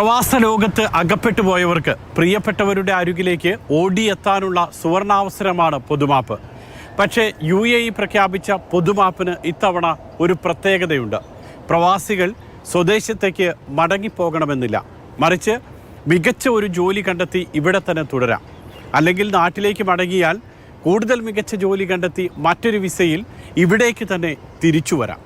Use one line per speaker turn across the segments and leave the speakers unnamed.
പ്രവാസ ലോകത്ത് അകപ്പെട്ടു പോയവർക്ക് പ്രിയപ്പെട്ടവരുടെ അരികിലേക്ക് ഓടിയെത്താനുള്ള സുവർണാവസരമാണ് പൊതുമാപ്പ്. പക്ഷേ യു എ ഇ പ്രഖ്യാപിച്ച പൊതുമാപ്പിന് ഇത്തവണ ഒരു പ്രത്യേകതയുണ്ട്. പ്രവാസികൾ സ്വദേശത്തേക്ക് മടങ്ങിപ്പോകണമെന്നില്ല. മറിച്ച് മികച്ച ഒരു ജോലി കണ്ടെത്തി ഇവിടെ തന്നെ തുടരാം. അല്ലെങ്കിൽ നാട്ടിലേക്ക് മടങ്ങിയാൽ കൂടുതൽ മികച്ച ജോലി കണ്ടെത്തി മറ്റൊരു വിസയിൽ ഇവിടേക്ക് തന്നെ തിരിച്ചു വരാം.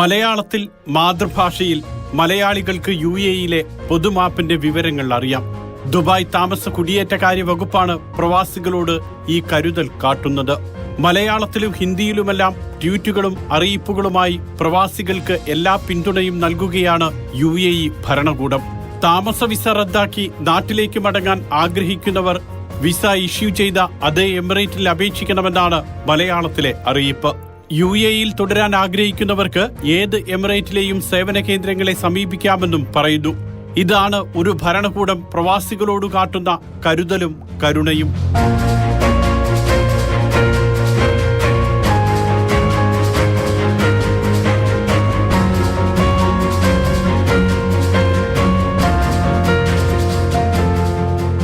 മലയാളത്തിൽ മാതൃഭാഷയിൽ മലയാളികൾക്ക് യു എ ഇയിലെ പൊതുമാപ്പിന്റെ വിവരങ്ങൾ അറിയാം. ദുബായ് താമസ കുടിയേറ്റകാര്യ വകുപ്പാണ് പ്രവാസികളോട് ഈ കരുതൽ കാട്ടുന്നത്. മലയാളത്തിലും ഹിന്ദിയിലുമെല്ലാം ട്വീറ്റുകളും അറിയിപ്പുകളുമായി പ്രവാസികൾക്ക് എല്ലാ പിന്തുണയും നൽകുകയാണ് യു എ ഇ ഭരണകൂടം. താമസ വിസ റദ്ദാക്കി നാട്ടിലേക്ക് മടങ്ങാൻ ആഗ്രഹിക്കുന്നവർ വിസ ഇഷ്യൂ ചെയ്ത അതേ എമിറേറ്റിൽ അപേക്ഷിക്കണമെന്നാണ് മലയാളത്തിലെ അറിയിപ്പ്. യു എയിൽ തുടരാൻ ആഗ്രഹിക്കുന്നവർക്ക് ഏത് എമിറേറ്റിലെയും സേവന കേന്ദ്രങ്ങളെ സമീപിക്കാമെന്നും പറയുന്നു. ഇതാണ് ഒരു ഭരണകൂടം പ്രവാസികളോട് കാട്ടുന്ന കരുതലും കരുണയും.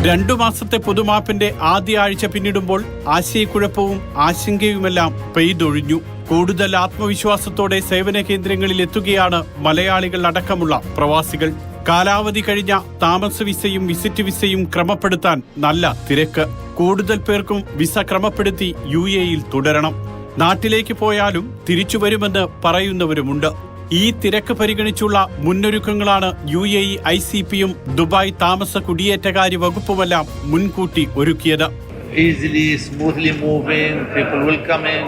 രണ്ടു മാസത്തെ പൊതുമാപ്പിന്റെ ആദ്യ ആഴ്ച പിന്നിടുമ്പോൾ ആശയക്കുഴപ്പവും ആശങ്കയുമെല്ലാം പെയ്തൊഴിഞ്ഞു. കൂടുതൽ ആത്മവിശ്വാസത്തോടെ സേവന കേന്ദ്രങ്ങളിൽ എത്തുകയാണ് മലയാളികൾ അടക്കമുള്ള പ്രവാസികൾ കാലാവധി കഴിഞ്ഞ താമസ വിസയും വിസിറ്റ് വിസയും ക്രമപ്പെടുത്താൻ നല്ല തിരക്ക് കൂടുതൽ പേർക്കും വിസ ക്രമപ്പെടുത്തി യു എയിൽ തുടരണം നാട്ടിലേക്ക് പോയാലും തിരിച്ചു വരുമെന്ന് പറയുന്നവരുമുണ്ട് ഈ തിരക്ക് പരിഗണിച്ചുള്ള മുന്നൊരുക്കങ്ങളാണ് U A E I C പിയും ദുബായ് താമസ കുടിയേറ്റകാര്യ വകുപ്പുമെല്ലാം മുൻകൂട്ടി ഒരുക്കിയത്
easily, smoothly moving. People will.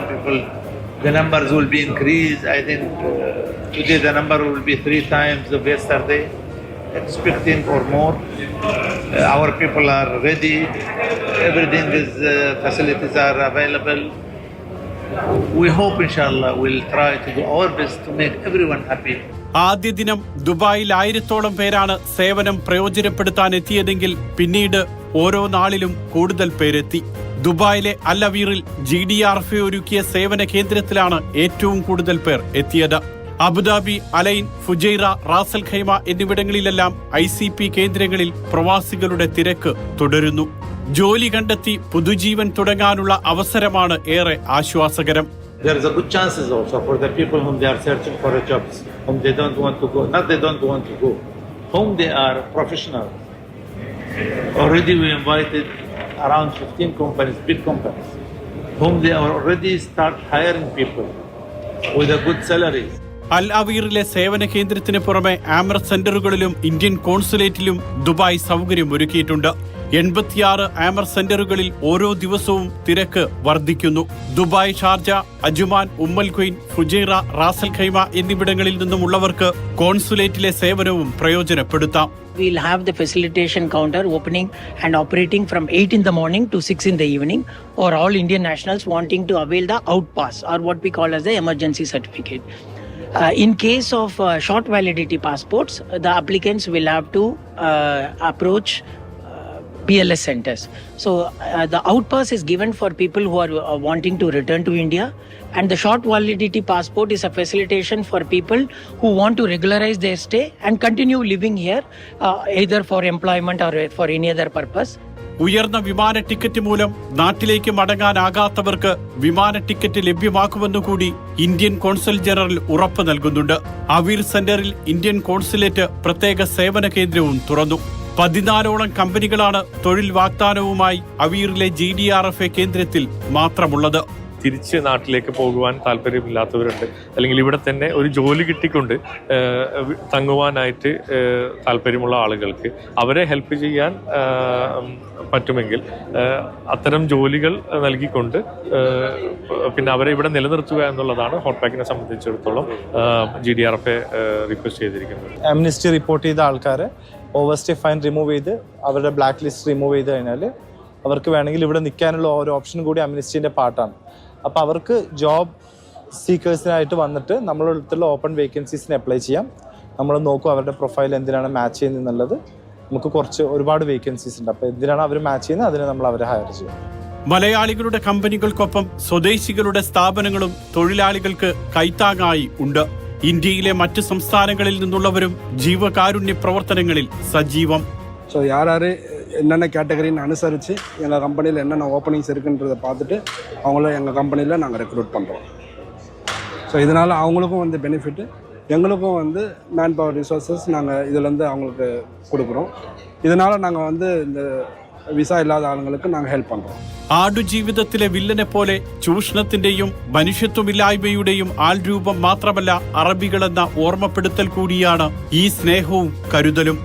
People, the numbers will be increased. I think uh, today the number will be three times of yesterday. Expecting or more. Uh, our people are ready. Everything is uh, facilities are available. We hope, inshallah, we'll try to do our best to make everyone happy.
ആദ്യ ദിനം ദുബായിൽ ആയിരത്തോളം പേരാണ് സേവനം പ്രയോജനപ്പെടുത്താൻ എത്തിയതെങ്കിൽ പിന്നീട് ഓരോ നാളിലും കൂടുതൽ പേരെത്തി ദുബായിലെ അല്ലവീറിൽ ജി ഡി ആർ എഫ് ഒരുക്കിയ സേവന കേന്ദ്രത്തിലാണ് ഏറ്റവും കൂടുതൽ പേർ എത്തിയത് Abu Dhabi Al Ain Fujairah Ras al Khaimah എന്നിവിടങ്ങളിലെല്ലാം I C P കേന്ദ്രങ്ങളിൽ പ്രവാസികളുടെ തിരക്ക് തുടരുന്നു ജോലി കണ്ടെത്തി പുതുജീവൻ തുടങ്ങാനുള്ള അവസരമാണ് ഏറെ ആശ്വാസകരം
There is a good chances also for the people whom they are searching for a jobs, whom they don't want to go, not they don't want to go, whom they are professional. Already we invited around 15 companies, big companies, whom they already start hiring people with a good salaries.
അൽ അവീറിലെ സേവന കേന്ദ്രത്തിന് പുറമെ ആമർ സെന്ററുകളിലും Indian കോൺസുലേറ്റിലും Dubai സൗകര്യം ഒരുക്കിയിട്ടുണ്ട് എൺപത്തിയാറ് ആമർ സെന്ററുകളിൽ ഓരോ ദിവസവും തിരക്ക് വർദ്ധിക്കുന്നു Dubai Sharjah Ajman Umm al Quwain Fujairah Ras al Khaimah എന്നിവിടങ്ങളിൽ നിന്നുമുള്ളവർക്ക് കോൺസുലേറ്റിലെ സേവനവും പ്രയോജനപ്പെടുത്താം
We'll have the facilitation counter opening and operating from 8 in the morning to 6 in the evening or all Indian nationals wanting to avail the outpass or what we call as the emergency certificate. Uh, in case of uh, short validity passports, the applicants will have to uh, approach uh, PLS centers. So uh, the outpass is given for people who are uh, wanting to return to India, and the short validity passport is a facilitation for people who want to regularize their stay and continue living here, uh, either for employment or for any other purpose.
ഉയർന്ന വിമാന ticket മൂലം നാട്ടിലേക്ക് മടങ്ങാനാകാത്തവർക്ക് വിമാന ticket ലഭ്യമാക്കുമെന്നുകൂടി Indian consul general ഉറപ്പ് നൽകുന്നുണ്ട് Aweer സെന്ററിൽ ഇന്ത്യൻ കോൺസുലേറ്റ് പ്രത്യേക സേവന കേന്ദ്രവും തുറന്നു പതിനാലോളം കമ്പനികളാണ് തൊഴിൽ വാഗ്ദാനവുമായി അവീറിലെ G D R F A കേന്ദ്രത്തിൽ മാത്രമുള്ളത്.
തിരിച്ച് നാട്ടിലേക്ക് പോകുവാൻ താല്പര്യമില്ലാത്തവരുണ്ട്. അല്ലെങ്കിൽ ഇവിടെ തന്നെ ഒരു ജോലി കിട്ടിക്കൊണ്ട് തങ്ങുവാനായിട്ട് താല്പര്യമുള്ള ആളുകൾക്ക് അവരെ ഹെൽപ്പ് ചെയ്യാൻ പറ്റുമെങ്കിൽ അത്തരം ജോലികൾ നൽകിക്കൊണ്ട് പിന്നെ അവരെ ഇവിടെ നിലനിർത്തുക എന്നുള്ളതാണ് ഹോട്ട് പാക്കിനെ സംബന്ധിച്ചിടത്തോളം G D R F request ചെയ്തിരിക്കുന്നത്.
ആംനിസ്റ്റി റിപ്പോർട്ട് ചെയ്ത ആൾക്കാരെ ഓവർസ്റ്റേ ഫൈൻ റിമൂവ് ചെയ്ത് അവരുടെ ബ്ലാക്ക് ലിസ്റ്റ് റിമൂവ് ചെയ്ത് കഴിഞ്ഞാൽ അവർക്ക് വേണമെങ്കിൽ ഇവിടെ നിൽക്കാനുള്ള ഒരു ഓപ്ഷൻ കൂടി അമ്നിസ്റ്റിന്റെ പാർട്ടാണ് അപ്പോൾ അവർക്ക് ജോബ് സീക്കേഴ്സിനായിട്ട് വന്നിട്ട് നമ്മളുടെ അടുത്തുള്ള ഓപ്പൺ വേക്കൻസീസിന് അപ്ലൈ ചെയ്യാം. നമ്മൾ നോക്കും അവരുടെ പ്രൊഫൈൽ എന്തിനാണ് മാച്ച് ചെയ്യുന്നത് നമുക്ക് കുറച്ച് ഒരുപാട് വേക്കൻസീസ് ഉണ്ട്. അപ്പോൾ എന്തിനാണ് അവർ മാച്ച് ചെയ്യുന്നത്? അതിന് നമ്മൾ അവരെ ഹയർ ചെയ്യും.
മലയാളികളുടെ കമ്പനികൾക്കൊപ്പം സ്വദേശികളുടെ സ്ഥാപനങ്ങളും തൊഴിലാളികൾക്ക് കൈത്താങ്ങായി ഉണ്ട്. ഇന്ത്യയിലെ മറ്റ് സംസ്ഥാനങ്ങളിൽ നിന്നുള്ളവരും ജീവകാരുണ്യ പ്രവർത്തനങ്ങളിൽ സജീവം
ஸோ யார் யார் என்னென்ன கேட்டகரின்னு அனுசரித்து எங்கள் கம்பெனியில் என்னென்ன ஓப்பனிங்ஸ் இருக்குன்றதை பார்த்துட்டு அவங்கள எங்கள் கம்பெனியில் நாங்கள் ரெக்ரூட் பண்ணுறோம் ஸோ இதனால் அவங்களுக்கும் வந்து பெனிஃபிட்டு எங்களுக்கும் வந்து மேன் பவர் ரிசோர்ஸஸ் நாங்கள் இதுலேருந்து அவங்களுக்கு கொடுக்குறோம் இதனால் நாங்கள் வந்து இந்த വിസ ഇല്ലാത്ത ആളുകൾക്ക് ഞങ്ങൾ ഹെൽപ്പ് പണ്ടോം?
ആടുജീവിതത്തിലെ വില്ലനെ പോലെ ചൂഷണത്തിന്റെയും മനുഷ്യത്വമില്ലായ്മയുടെയും ആൾരൂപം മാത്രമല്ല അറബികൾ എന്ന ഓർമ്മപ്പെടുത്തൽ കൂടിയാണ് ഈ സ്നേഹവും കരുതലും.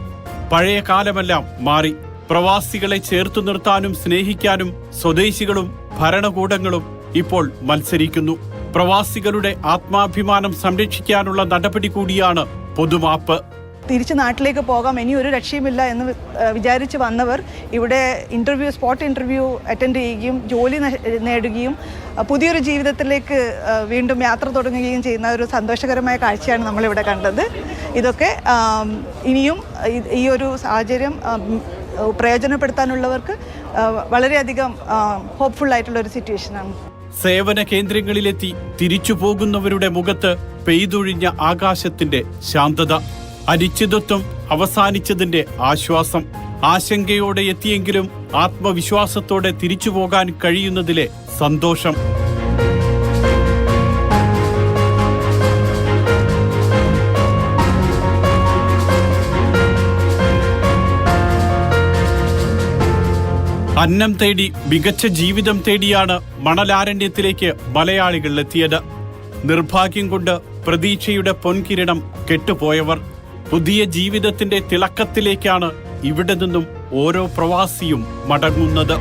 പഴയ കാലമെല്ലാം മാറി. പ്രവാസികളെ ചേർത്തു നിർത്താനും സ്നേഹിക്കാനും സ്വദേശികളും ഭരണകൂടങ്ങളും ഇപ്പോൾ മത്സരിക്കുന്നു. പ്രവാസികളുടെ ആത്മാഭിമാനം സംരക്ഷിക്കാനുള്ള നടപടി കൂടിയാണ് പൊതുമാപ്പ്.
തിരിച്ച് നാട്ടിലേക്ക് പോകാം ഇനി ഒരു രക്ഷയുമില്ല എന്ന് വിചാരിച്ച് വന്നവർ ഇവിടെ ഇന്റർവ്യൂ സ്പോട്ട് ഇന്റർവ്യൂ അറ്റൻഡ് ചെയ്യുകയും ജോലി നേടുകയും പുതിയൊരു ജീവിതത്തിലേക്ക് വീണ്ടും യാത്ര തുടങ്ങുകയും ചെയ്യുന്ന ഒരു സന്തോഷകരമായ കാഴ്ചയാണ് നമ്മളിവിടെ കണ്ടത്. ഇതൊക്കെ ഇനിയും ഈ- ഒരു സാഹചര്യം പ്രയോജനപ്പെടുത്താനുള്ളവർക്ക് വളരെയധികം ഹോപ്പ്ഫുൾ ആയിട്ടുള്ള ഒരു സിറ്റുവേഷനാണ്
സേവന കേന്ദ്രങ്ങളിലെത്തി തിരിച്ചു പോകുന്നവരുടെ മുഖത്ത് പെയ്തൊഴിഞ്ഞ ആകാശത്തിന്റെ ശാന്തത. അനിശ്ചിതത്വം അവസാനിച്ചതിന്റെ ആശ്വാസം. ആശങ്കയോടെ എത്തിയെങ്കിലും ആത്മവിശ്വാസത്തോടെ തിരിച്ചു പോകാൻ കഴിയുന്നതിലെ സന്തോഷം. അന്നം തേടി മികച്ച ജീവിതം തേടിയാണ് മണലാരണ്യത്തിലേക്ക് മലയാളികൾ എത്തിയത്. നിർഭാഗ്യം കൊണ്ട് പ്രതീക്ഷയുടെ പൊൻകിരണം കെട്ടുപോയവർ. പുതിയ ജീവിതത്തിന്റെ തിളക്കത്തിലേക്കാണ് ഇവിടെ നിന്നും ഓരോ പ്രവാസിയും മടങ്ങുന്നത്.